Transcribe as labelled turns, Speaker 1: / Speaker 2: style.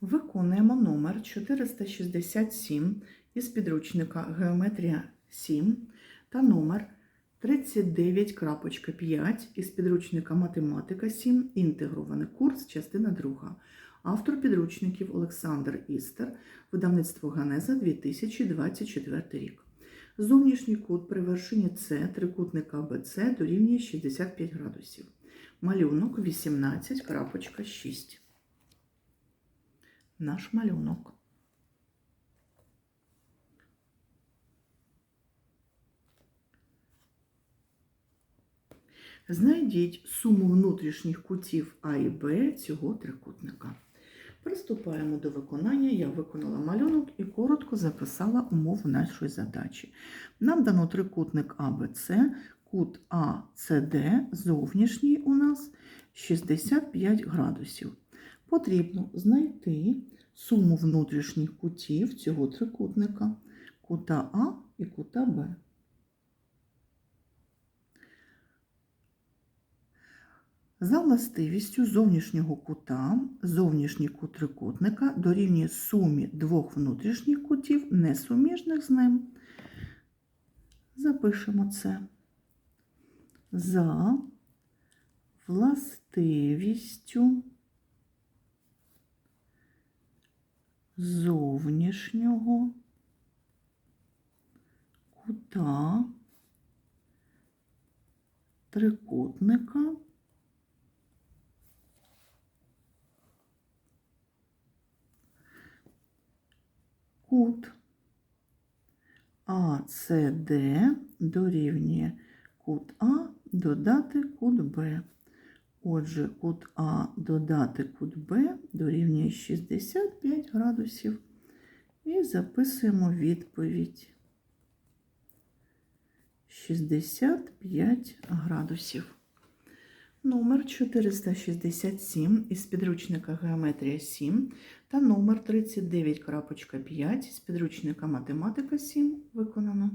Speaker 1: Виконуємо номер 467 із підручника Геометрія 7 та номер 39.5 із підручника Математика 7. Інтегрований курс, частина 2. Автор підручників Олександр Істер, видавництво Ганеза 2024 рік. Зовнішній кут при вершині С трикутника БЦ дорівнює 65 градусів. Малюнок 18.6. Наш малюнок. Знайдіть суму внутрішніх кутів А і Б цього трикутника. Приступаємо до виконання. Я виконала малюнок і коротко записала умову нашої задачі. Нам дано трикутник АБЦ, кут АЦД, зовнішній у нас 65 градусів. Потрібно знайти суму внутрішніх кутів цього трикутника, кута А і кута Б. За властивістю зовнішнього кута, зовнішній кут трикутника дорівнює сумі двох внутрішніх кутів, несуміжних з ним. Запишемо це. За властивістю зовнішнього кута трикутника кут АЦД дорівнює кут А додати кут Б. Отже, кут А додати кут Б дорівнює 65 градусів. І записуємо відповідь. 65 градусів. Номер 467 із підручника Геометрія 7 та номер 39.5 з підручника Математика 7 виконано.